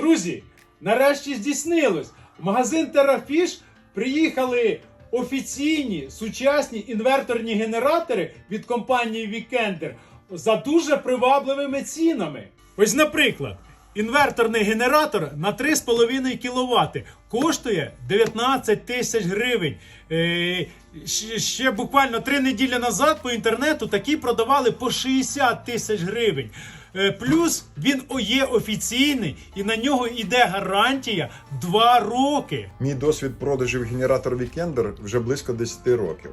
Друзі, нарешті здійснилось. В магазин Терафіш приїхали офіційні сучасні інверторні генератори від компанії Вікендер за дуже привабливими цінами. Ось, наприклад, інверторний генератор на 3,5 кВт коштує 19 тисяч гривень. Е, ще, буквально три неділі назад по інтернету такі продавали по 60 тисяч гривень. Е, Плюс він є офіційний і на нього йде гарантія 2 роки. Мій досвід продажів генератор Weekender вже близько 10 років.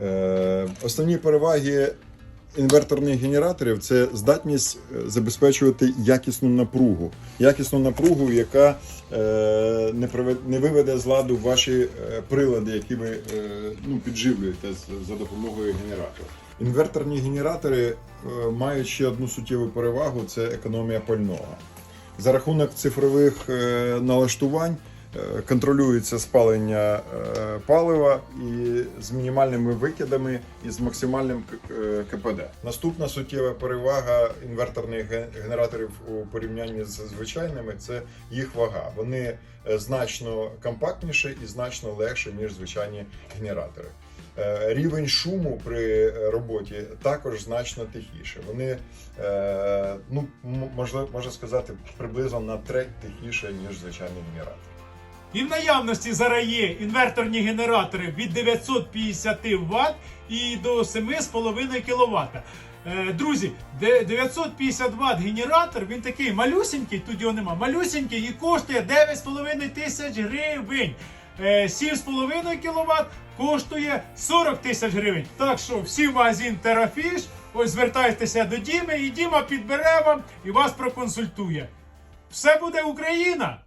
Е, основні переваги інверторних генераторів це здатність е, забезпечувати якісну напругу. Якісну напругу, яка е, не, виведе з ладу ваші е, прилади, які ви ну, підживлюєте за допомогою генератора. Інверторні генератори мають ще одну суттєву перевагу це економія пального. За рахунок цифрових налаштувань контролюється спалення е, палива і з мінімальними викидами і з максимальним е, КПД. Наступна суттєва перевага інверторних генераторів у порівнянні з звичайними це їх вага. Вони е, значно компактніші і значно легші, ніж звичайні генератори. Е, Рівень шуму при е, роботі також значно тихіше. Вони, е, ну, м- можливо, можна сказати, приблизно на треть тихіше, ніж звичайний генератор. І в наявності зараз інверторні генератори від 950 Вт і до 7,5 кВт. Е, Друзі, 950 Вт генератор, він такий малюсенький, тут його нема, малюсенький і коштує 9,5 тисяч гривень. Е, 7,5 кВт коштує 40 тисяч гривень. Так що всі магазин Терафіш, ось звертайтеся до Діми, і Діма підбере вам і вас проконсультує. Все буде Україна!